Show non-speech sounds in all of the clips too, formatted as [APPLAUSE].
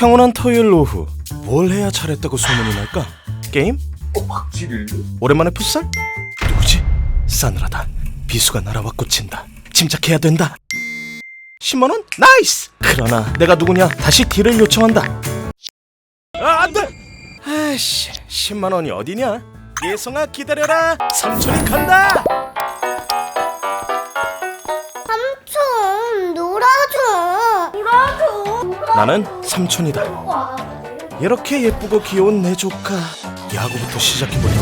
평온한 토요일 오후 뭘 해야 잘했다고 소문이 날까? 게임? 어, 박지를? 오랜만에 풋살? 누구지? 싸늘하다 비수가 날아와 꽂힌다 침착해야 된다 10만원? 나이스! 그러나 내가 누구냐 다시 딜을 요청한다 아 안돼! 아이씨 10만원이 어디냐? 예성아 기다려라 삼촌이 간다 나는 삼촌이다 이렇게 예쁘고 귀여운 내 조카 야구부터 시작해볼까?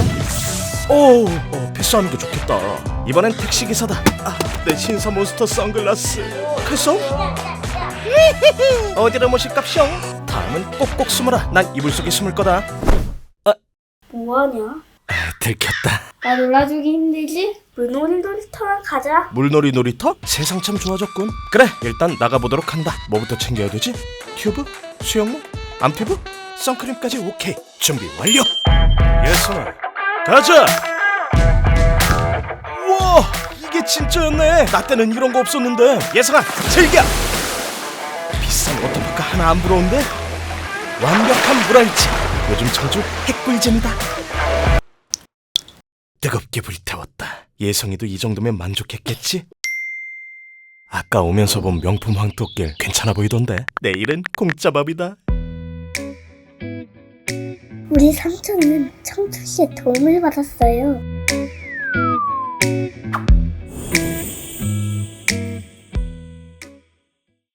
오, 어, 패스하는 게 좋겠다 이번엔 택시 기사다 아, 내 신사 몬스터 선글라스 칼솜? [LAUGHS] 어디로 모실깝쇼? 다음은 꼭꼭 숨어라 난 이불 속에 숨을 거다 뭐하냐? 아, 들켰다. 나 놀아주기 힘들지? 물놀이 놀이터나 가자. 물놀이 놀이터? 세상 참 좋아졌군. 그래 일단 나가보도록 한다. 뭐부터 챙겨야 되지? 튜브? 수영복? 암피부? 선크림까지 오케이. 준비 완료. 예선아 가자! 우와 이게 진짜였네. 나 때는 이런 거 없었는데. 예선아 즐겨! 비싼 워터파크 하나 안 부러운데? 완벽한 물알치 요즘 청주 핵꿀잼이다 뜨겁게 불태웠다. 예성이도 이 정도면 만족했겠지? 아까 오면서 본 명품 황토길 괜찮아 보이던데 내일은 공짜밥이다. 우리 삼촌은 청춘 씨의 도움을 받았어요